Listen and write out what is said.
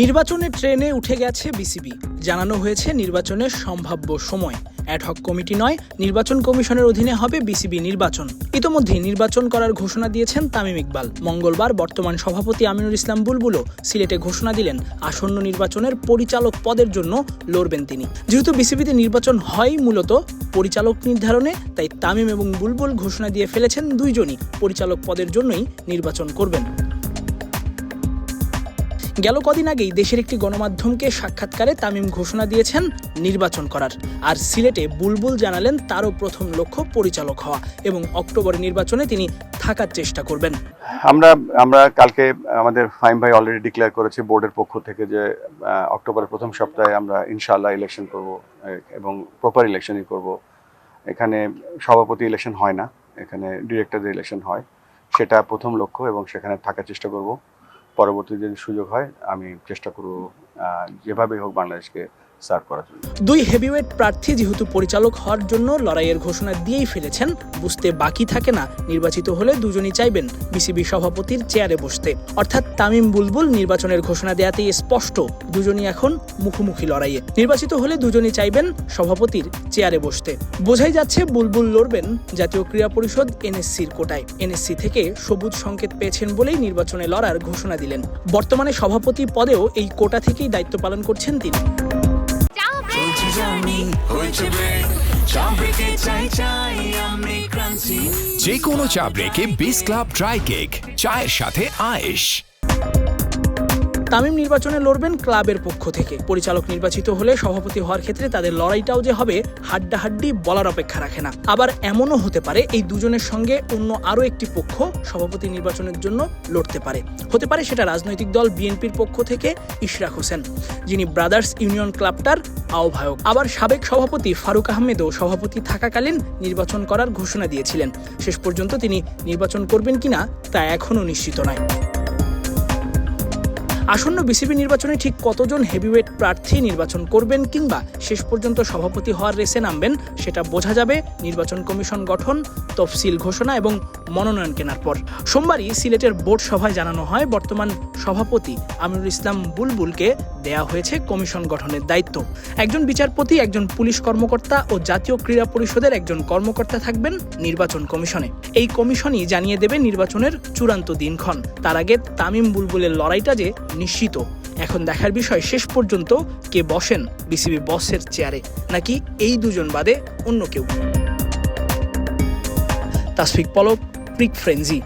নির্বাচনের ট্রেনে উঠে গেছে বিসিবি। জানানো হয়েছে নির্বাচনের সম্ভাব্য সময়। অ্যাডহক কমিটি নয়, নির্বাচন কমিশনের অধীনে হবে বিসিবি নির্বাচন। ইতোমধ্যে নির্বাচন করার ঘোষণা দিয়েছেন তামিম ইকবাল। মঙ্গলবার বর্তমান সভাপতি আমিনুল ইসলাম বুলবুলও সিলেটে ঘোষণা দিলেন, আসন্ন নির্বাচনের পরিচালক পদের জন্য লড়বেন তিনি। যেহেতু বিসিবিতে নির্বাচন হয় মূলত পরিচালক নির্ধারণে, তাই তামিম এবং বুলবুল ঘোষণা দিয়ে ফেলেছেন দুইজনই। পরিচালক পদের জন্যই নির্বাচন করবেন। গেল কদিন আগেই দেশের একটি গণমাধ্যমকে সাক্ষাৎকারে তামিম ঘোষণা দিয়েছেন নির্বাচন করার। আর সিলেটে বুলবুল জানালেন তারও প্রথম লক্ষ্য পরিচালক হওয়া এবং অক্টোবরের নির্বাচনে তিনি থাকার চেষ্টা করবেন। আমরা আমরা কালকে আমাদের ফাইম ভাই অলরেডি ডিক্লেয়ার করেছি বোর্ডের পক্ষ থেকে যে অক্টোবরের প্রথম সপ্তাহে আমরা ইনশাআল্লাহ ইলেকশন করব এবং প্রপার ইলেকশনই করব। এখানে সভাপতি ইলেকশন হয় না, এখানে ডিরেক্টরদের ইলেকশন হয়। সেটা প্রথম লক্ষ্য এবং সেখানে থাকার চেষ্টা করব। পরবর্তী যদি সুযোগ হয় আমি চেষ্টা করব যেভাবেই হোক বাংলাদেশকে সার্ভ করার জন্য। দুই হেভিওয়েট প্রার্থী যেহেতু পরিচালক হওয়ার জন্য লড়াইয়ের ঘোষণা দিয়েই ফেলেছেন, বুঝতে বাকি থাকে না, নির্বাচিত হলে দুজনই চাইবেন বিসিবি সভাপতির চেয়ারে বসতে। অর্থাৎ তামিম বুলবুল নির্বাচনের ঘোষণা দেওয়াতেই স্পষ্ট, দুজনই এখন মুখোমুখি লড়াইয়ে। নির্বাচিত হলে দুজনই চাইবেন সভাপতির চেয়ারে বসতে। বোঝাই যাচ্ছে বুলবুল লড়বেন জাতীয় ক্রীড়া পরিষদ এনএসসির কোটায়। এনএসসি থেকে সবুজ সংকেত পেয়েছেন বলেই নির্বাচনে লড়ার ঘোষণা দিলেন। বর্তমানে সভাপতি পদেও এই কোটা থেকেই দায়িত্ব পালন করছেন তিনি। চলছে জানি হয়েছে ব্রেকে চাই চাই আমি ক্রান্তি যে কোনো চা ব্রেকে বিস ক্লাব ড্রাই কেক চায়ের সাথে আয়েশ। তামিম নির্বাচনে লড়বেন ক্লাবের পক্ষ থেকে। পরিচালক নির্বাচিত হলে সভাপতি হওয়ার ক্ষেত্রে তাদের লড়াইটাও যে হবে, হাড্ডাহাড্ডি বলার অপেক্ষা রাখে না। আবার এমনও হতে পারে, এই দুজনের সঙ্গে অন্য আরও একটি পক্ষ সভাপতি নির্বাচনের জন্য লড়তে পারে। হতে পারে সেটা রাজনৈতিক দল বিএনপির পক্ষ থেকে ইশরাক হোসেন, যিনি ব্রাদার্স ইউনিয়ন ক্লাবটার আহ্বায়ক। আবার সাবেক সভাপতি ফারুক আহমেদও সভাপতি থাকাকালীন নির্বাচন করার ঘোষণা দিয়েছিলেন। শেষ পর্যন্ত তিনি নির্বাচন করবেন কিনা তা এখনও নিশ্চিত নয়। আসন্ন বিসিবি নির্বাচনে ঠিক কতজন হেভিওয়েট প্রার্থী নির্বাচন করবেন কিংবা শেষ পর্যন্ত সভাপতি হওয়ার রেসে নামবেন, সেটা বোঝা যাবে। নির্বাচন কমিশন গঠন, তফসিল ঘোষণা এবং মনোনয়ন কেনার পর। সোমবারই সিলেটের বোর্ড সভায় জানানো হয় বর্তমান সভাপতি আমিরুল ইসলাম বুলবুলকে। দেয়া হয়েছে কমিশন গঠনের দায়িত্ব। একজন বিচারপতি, একজন পুলিশ কর্মকর্তা ও জাতীয় ক্রীড়া পরিষদের একজন কর্মকর্তা থাকবেন নির্বাচন কমিশনে। এই কমিশনই জানিয়ে দেবে নির্বাচনের চূড়ান্ত দিনক্ষণ। তার আগে তামিম বুলবুলের লড়াইটা যে নিশ্চিত। এখন দেখার বিষয়, শেষ পর্যন্ত কে বসেন বিসিবি বসের চেয়ারে? নাকি এই দুজন বাদে অন্য কেউ? তাসফিক পলক প্রিক ফ্রেঞ্জি